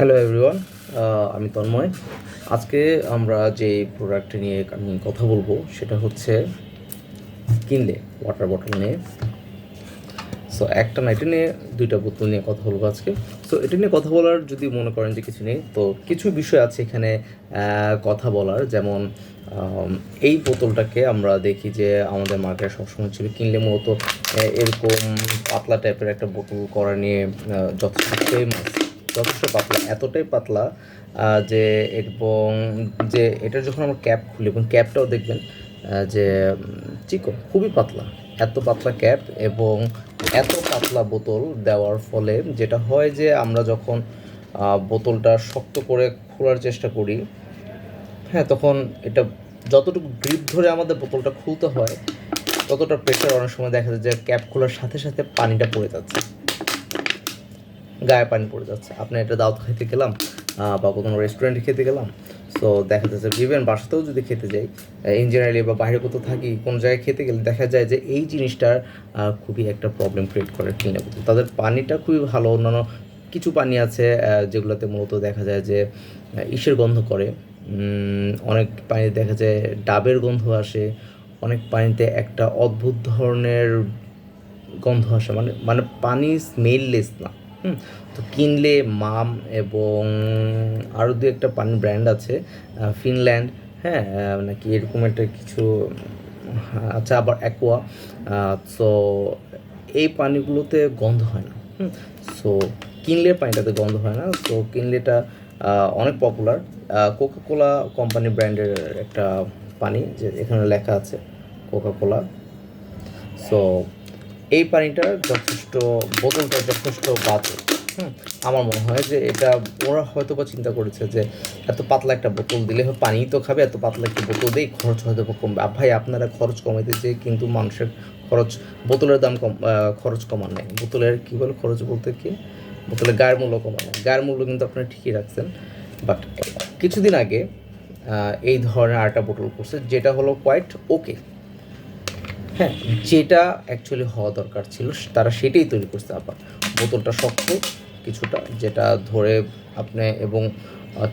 Hello everyone আমি তন্ময়। আজকে আমরা যে প্রোডাক্ট নিয়ে আমি কথা বলব, সেটা হচ্ছে কিনলে ওয়াটার বটল নিয়ে। সো একটা না এটা নিয়ে, দুইটা বোতল নিয়ে কথা বলব আজকে। সো এটা নিয়ে কথা বলার যদি মনে করেন যে কিছু নেই, তো কিছু বিষয় আছে এখানে কথা বলার। যেমন এই বোতলটাকে আমরা দেখি যে আমাদের মার্কেটে সবসময় ছিল কিনলে মূলত, এরকম পাতলা টাইপের একটা বোতল করা নিয়ে যথেষ্ট ফেমাস যথেষ্ট পাতলা, এতটাই পাতলা যে এবং যে এটা যখন আমরা ক্যাপ খুলি, এবং ক্যাপটাও দেখবেন যে চিকন, খুবই পাতলা, এত পাতলা ক্যাপ এবং এত পাতলা বোতল দেওয়ার ফলে যেটা হয় যে আমরা যখন বোতলটা শক্ত করে খোলার চেষ্টা করি হ্যাঁ তখন এটা যতটুকু গ্রিপ ধরে আমাদের বোতলটা খুলতে হয়, ততটা প্রেশার অনেক সময় দেখা যায় যে ক্যাপ খোলার সাথে সাথে পানিটা পড়ে যাচ্ছে। গায়ে পানি পড়ে যাচ্ছে। আপনি এটা দাওয়াত খেতে গেলাম বা কোনো রেস্টুরেন্টে খেতে গেলাম সো দেখা যাচ্ছে ইভেন বাসাতেও যদি খেতে যাই ইন জেনারেলি বা বাইরে কোথাও থাকি, কোনো জায়গায় খেতে গেলে দেখা যায় যে এই জিনিসটার খুবই একটা প্রবলেম ক্রিয়েট করে কিনে তাদের পানিটা খুবই ভালো, অন্যান্য কিছু পানি আছে যেগুলোতে মূলত দেখা যায় যে ইসের গন্ধ করে। অনেক পানিতে দেখা যায় ডাবের গন্ধ আসে, অনেক পানিতে একটা অদ্ভুত ধরনের গন্ধ আসে। মানে মানে পানি স্মেললেস না। হুম, তো কিনলে মাম এবং আরও দু একটা পানির ব্র্যান্ড আছে ফিনল্যান্ড হ্যাঁ নাকি এরকম একটা কিছু আচ্ছা আবার অ্যাকোয়া সো এই পানিগুলোতে গন্ধ হয় না। সো কিনলে পানিটাতে গন্ধ হয় না সো কিনলেটা অনেক পপুলার কোকা কোলা কোম্পানি ব্র্যান্ডের একটা পানি যে এখানে লেখা আছে কোকা কোলা সো এই পানিটা যথেষ্ট, বোতলটা যথেষ্ট বাজে হুম, আমার মনে হয় যে এটা, ওরা হয়তো বা চিন্তা করেছে যে এত পাতলা একটা বোতল দিলে পানি তো খাবে, এত পাতলা একটা বোতল দিয়েই খরচ হয়তো বা কমবে ভাই, আপনারা খরচ কমাইতে যে কিন্তু মানুষের খরচ, বোতলের দাম কম খরচ কমান নেই। বোতলের কী বলে খরচ বলতে কি? বোতলের গায়ের মূল্য কমান নেই। গায়ের মূল্য কিন্তু আপনারা ঠিকই রাখছেন। বাট, কিছুদিন আগে এই ধরনের আরেকটা বোতল করছে, যেটা হলো কোয়াইট ওকে হ্যাঁ যেটা অ্যাকচুয়ালি হওয়া দরকার ছিল, তারা সেটাই তৈরি করছে আবার। বোতলটা শক্ত কিছুটা, যেটা ধরে আপনি এবং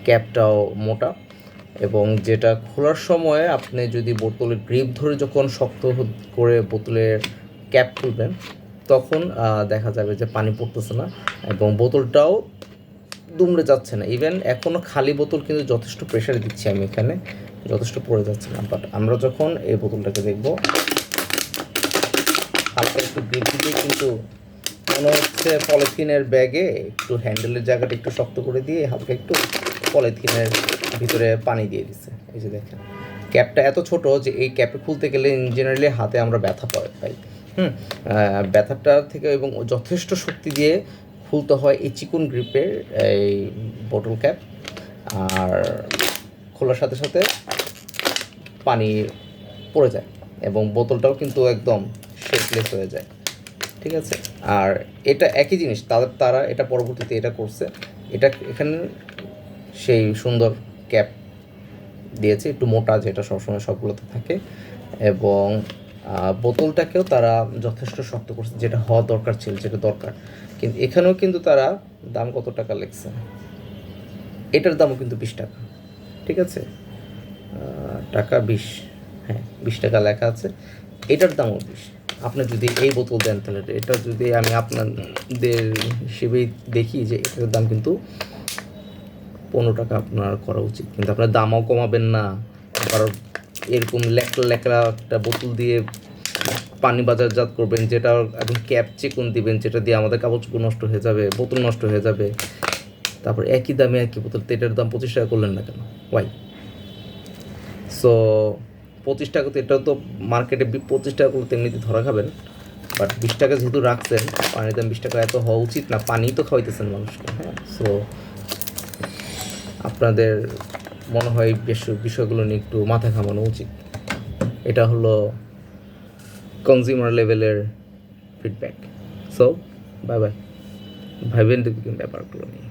ক্যাপটাও মোটা। এবং যেটা খোলার সময় আপনি যদি বোতলের গ্রিপ ধরে যখন শক্ত করে বোতলের ক্যাপ খুলবেন তখন দেখা যাবে যে পানি পড়তেছে না এবং বোতলটাও দুমড়ে যাচ্ছে না। ইভেন এখনও খালি বোতল কিন্তু যথেষ্ট প্রেশার দিচ্ছি আমি এখানে, যথেষ্ট পড়ে যাচ্ছে না। বাট আমরা যখন এই বোতলটাকে দেখব হালকা একটু গ্রিপ দিয়ে কিন্তু মনে হচ্ছে পলিথিনের ব্যাগে একটু হ্যান্ডেলের জায়গাটা একটু শক্ত করে দিয়ে হালকা একটু পলিথিনের ভিতরে পানি দিয়ে দিচ্ছে এই যে দেখেন, ক্যাপটা এত ছোট যে এই ক্যাপে খুলতে গেলে জেনারেলি হাতে আমরা ব্যথা পাই পাই হুম? ব্যথাটা থেকে এবং যথেষ্ট শক্তি দিয়ে খুলতে হয় এই চিকুন গ্রিপের এই বোটল ক্যাপ আর খোলার সাথে সাথে পানি পড়ে যায় এবং বোতলটাও কিন্তু একদম শেপলেস হয়ে যায়। ঠিক আছে? আর এটা একই জিনিস তাদের তারা এটা পরবর্তীতে এটা করছে। এটা এখানে সেই সুন্দর ক্যাপ দিয়েছে, একটু মোটা, যেটা সবসময় সবগুলোতে থাকে। এবং বোতলটাকেও তারা যথেষ্ট শক্ত করছে, যেটা হওয়া দরকার ছিল, যেটা দরকার। কিন্তু এখানেও কিন্তু তারা দাম কত টাকা লেগছে এটার দামও কিন্তু বিশ টাকা। ঠিক আছে? টাকা বিশ হ্যাঁ বিশ টাকা লেখা আছে। এটার দামও বিশ। আপনি যদি এই বোতল দেন, তাহলে এটা যদি আমি আপনাদের হিসেবেই দেখি যে এটার দাম কিন্তু পনেরো টাকা আপনার করা উচিত। কিন্তু আপনার দামও কমাবেন না। আবার এরকম লেকড়া লেকড়া একটা বোতল দিয়ে পানি বাজারজাত করবেন, যেটা একদম ক্যাপ চিকুন দিবেন, যেটা দিয়ে আমাদের কাগজ নষ্ট হয়ে যাবে, বোতল নষ্ট হয়ে যাবে। তারপর একই দামে একই বোতল, তো এটার দাম পঁচিশ টাকা করলেন না কেন? ওয়াই সো পঁচিশ টাকা তো এটাও তো মার্কেটে পঁচিশ টাকা করতে এমনিতে ধরা খাবেন। বাট বিশ টাকা যেহেতু রাখছেন, পানির দাম বিশ টাকা এত হওয়া উচিত না পানি তো খাওয়াইতেছেন মানুষকে হ্যাঁ? সো আপনাদের মনে হয় বেশ বিষয়গুলো নিয়ে একটু মাথা ঘামানো উচিত। এটা হলো কনজিউমার লেভেলের ফিডব্যাক সো বাই বাই ভাইবেন দেখবেন ব্যাপারগুলো নিয়ে।